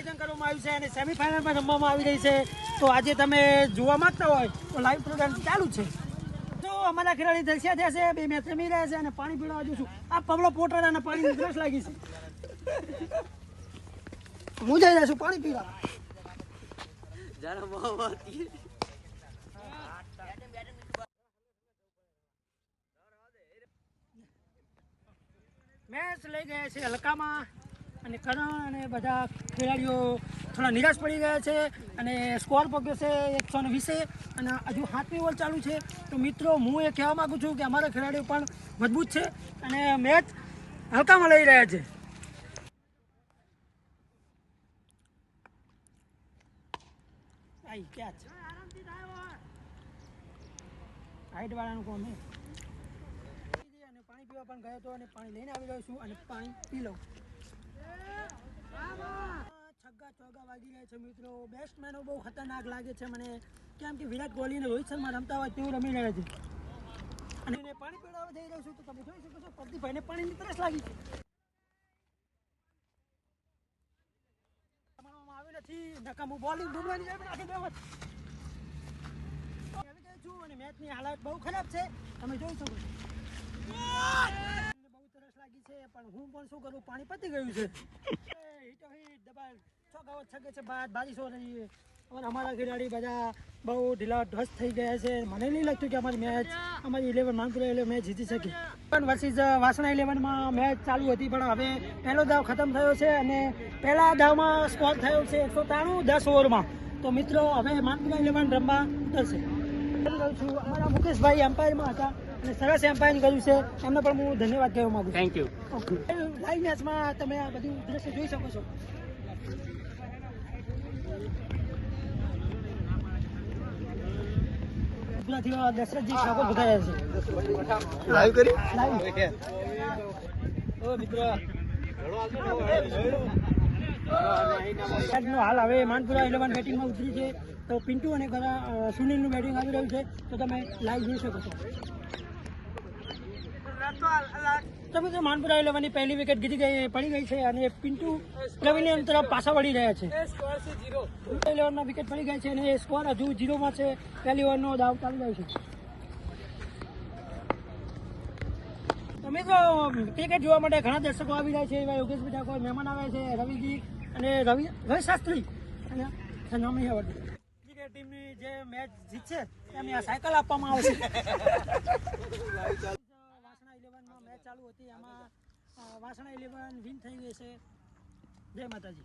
આયોજન કરવામાં આવ્યું છે અને સેમીફાઇનલમાં રમવામાં આવી રહી છે. તો આજે તમે જોવા માંગતા હોય તો લાઈવ પ્રોગ્રામ ચાલુ છે. તો અમારા ખેલાડી દર્શિયા થયા છે બે મેચ રમી રહ્યા છે અને પાણી પીવા જશું. આ પબલો પોટર અને પાણીની તરસ લાગી છે. હું જઈ રહ્યા છું પાણી પીવા મેચ લઈ ગયા છે હલકામાં. અને કરણ અને બધા ખેલાડીઓ થોડા નિરાશ પડી ગયા છે અને સ્કોર પગ્યો છે એકસો ને વીસે અને હજુ સાતમી ઓવર ચાલુ છે. તો મિત્રો, હું એ કહેવા માગું છું કે અમારા ખેલાડીઓ પણ મજબૂત છે અને મેચ હલકામાં લઈ રહ્યા છે. હાઈટ વાળાનું કોણ પાણી પીવા પણ ગયો હતો અને પાણી લઈને આવી રહ્યો છું અને પાણી પી લઉં. છગ્ગા ચોગ્ગા વાગી રહ્યા છે મિત્રો. બેટ્સમેનો બહુ ખતરનાક લાગે છે મને. કેમ કે વિરાટ કોહલી અને રોહિત શર્મા રમતા હોય તેવું રમી રહ્યા છે. અને એને પાણી પીવડાવવા જઈ રહ્યો છું તો તમે જોઈ શકો છો, પ્રદીપભાઈને પાણીની તરસ લાગી છે. આવી નથી. નકામું બોલિંગ ડૂબવાની જાય નાખી દેવા છું અને મેચની હાલત બહુ ખરાબ છે. તમે જોઈ શકો છો મને બહુ તરસ લાગી છે પણ હું પણ શું કરું? પાણી પતી ગયું છે. અમારા ખેલાડી બધા બહુ ઢીલા ઢસ થઈ ગયા છે. મને નહીં લાગતું કે અમારી મેચ, અમારી ઇલેવન માનપુરા એટલે મેચ જીતી શકી. પણ વર્ષિસ વાસણા ઇલેવનમાં મેચ ચાલુ હતી, પણ હવે પહેલો દાવ ખતમ થયો છે અને પહેલા દાવમાં સ્કોર થયો છે એકસો ત્રાણું દસ ઓવરમાં. તો મિત્રો, હવે માનપુરા ઇલેવન રમવા ઉતરશે. છું અમારા મુકેશભાઈ એમ્પાયરમાં હતા. અને સરસ એમ્પાયર કર્યું છે. એમને પણ હું ધન્યવાદ કહેવા માંગુ થેન્ક યુ લાઈવ મેચમાં તમે આ બધું દ્રશ્ય જોઈ શકો છો. દશરથજી ઠાકોર બતાવ્યા છે. લાઈવ કરી? લાઈવ ઓ મિત્રો. હાલ હવે માનપુરા ઇલેવન બેટિંગમાં ઉતરી છે. તો પિન્ટુ અને સુનિલનું બેટિંગ આવી રહ્યું છે. તો તમે લાઈવ જોઈ શકો છો. તમે તો માનપુરા ઇલેવનની પહેલી વિકેટ ગીરી ગઈ પડી ગઈ છે અને પિન્ટુ પ્રવીણ તરફ પાછા વળી રહ્યા છે. ઇલેવનમાં વિકેટ પડી ગઈ છે અને એ સ્કોર હજુ ઝીરોમાં છે. પહેલી ઓવરનો દાવ ચાલી રહ્યો છે. તમે તો ક્રિકેટ જોવા માટે ઘણા દર્શકો આવી રહ્યા છે એવા યોગેશ ઠાકોર મહેમાન આવે છે રવિજી અને રવિ રવિ શાસ્ત્રી અને નામ નહીં આવડતું ક્રિકેટ ટીમની જે મેચ જીતશે એમને આ સાયકલ આપવામાં આવશે. ચાલુ હતી. એમાં વાસણા ઇલેવન વિન થઈ ગઈ છે. જય માતાજી.